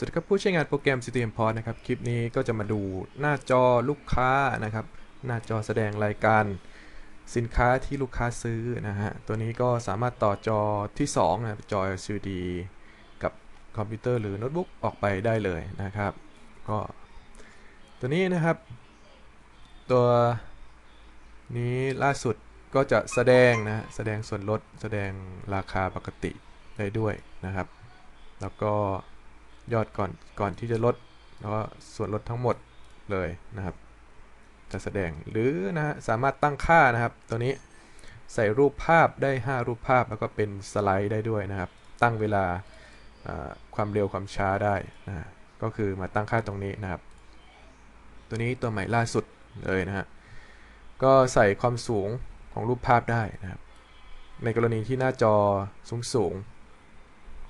สวัสดีครับผู้ใช้งานโปรแกรม CTM Port นะครับ คลิปนี้ก็จะมาดูหน้าจอลูกค้านะครับ หน้าจอแสดงรายการสินค้าที่ลูกค้าซื้อนะฮะ ตัวนี้ก็สามารถต่อจอที่2นะจอ LCD กับคอมพิวเตอร์หรือโน้ตบุ๊กออกไปได้เลยนะครับ ก็ตัวนี้นะครับ ตัวนี้ล่าสุดก็จะแสดงนะแสดงส่วนลดแสดงราคาปกติได้ด้วยนะครับ แล้วก็ ยอดก่อนก่อนที่จะลด แล้วก็ส่วนลดทั้งหมดเลยนะครับ จะแสดงหรือนะฮะสามารถตั้งค่านะครับ ตัวนี้ใส่รูปภาพได้ 5 รูปภาพแล้วก็เป็นสไลด์ได้ด้วยนะครับ ตั้งเวลาความเร็วความช้าได้นะก็คือมาตั้งค่าตรงนี้นะครับ ตัวนี้ตัวใหม่ล่าสุดเลยนะฮะก็ใส่ความสูงของรูปภาพได้นะครับ ในกรณีที่หน้าจอสูงสูง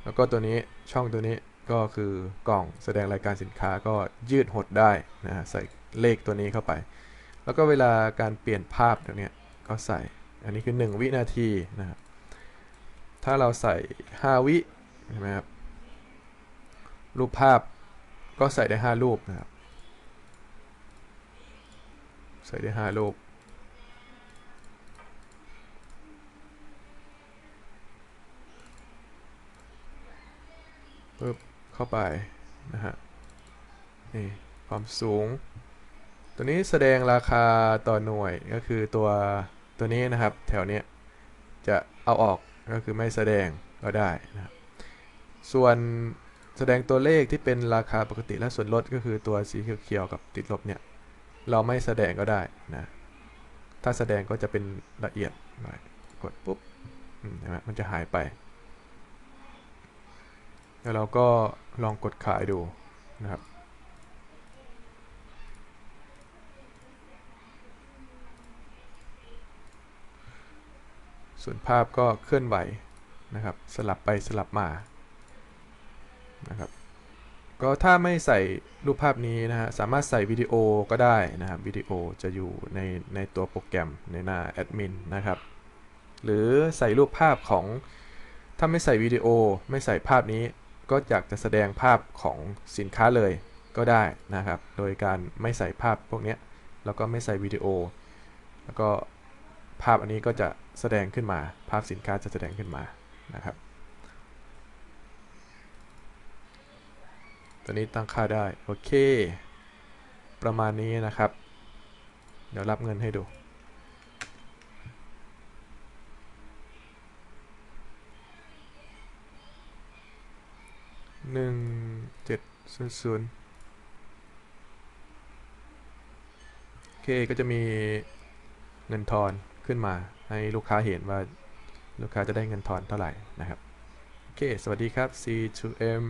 แล้วก็ตัวนี้ช่องตัวนี้ ก็คือกล่องแสดงรายการสินค้าก็ยืดหดได้นะฮะใส่เลขตัวนี้เข้าไป แล้วก็เวลาการเปลี่ยนภาพตรงนี้ก็ใส่ อันนี้คือ 1 วินาทีนะครับถ้าเราใส่ 5 วิใช่ไหมครับรูปภาพก็ใส่ได้ 5 รูปนะครับใส่ได้ 5 รูปปึ๊บ เข้าไปนะฮะนี่ความสูง ตัวนี้แสดงราคาต่อหน่วยก็คือตัวตัวนี้นะครับ แถวเนี้ยจะเอาออกก็คือไม่แสดงก็ได้นะส่วนแสดงตัวเลขที่เป็นราคาปกติและส่วนลดก็คือตัวสีเขียวๆกับติดลบเนี่ยเราไม่แสดงก็ได้นะถ้าแสดงก็จะเป็นละเอียดหน่อยกดปุ๊บเห็นไหมมันจะหายไป แล้วเราก็ลองกดขายดูนะครับ ส่วนภาพก็เคลื่อนไหวนะครับ สลับไปสลับมานะครับก็ถ้าไม่ใส่รูปภาพนี้นะฮะสามารถใส่วิดีโอก็ได้นะครับวิดีโอจะอยู่ในในตัวโปรแกรมในหน้าแอดมินนะครับหรือใส่รูปภาพของถ้าไม่ใส่วิดีโอไม่ใส่ภาพนี้ ก็อยากจะแสดงภาพของสินค้าเลยก็ได้นะครับ โดยการไม่ใส่ภาพพวกนี้แล้วก็ไม่ใส่วิดีโอ แล้วก็ภาพอันนี้ก็จะแสดงขึ้นมา ภาพสินค้าจะแสดงขึ้นมานะครับ ตัวนี้ตั้งค่าได้ โอเค ประมาณนี้นะครับ เดี๋ยวรับเงินให้ดู หนึ่งเจ็ดศูนย์ศูนย์โอเคก็จะมีเงินทอนขึ้นมาให้ลูกค้าเห็นว่าลูกค้าจะได้เงินทอนเท่าไหร่นะครับ โอเค สวัสดีครับ C2M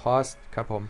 Post ครับผม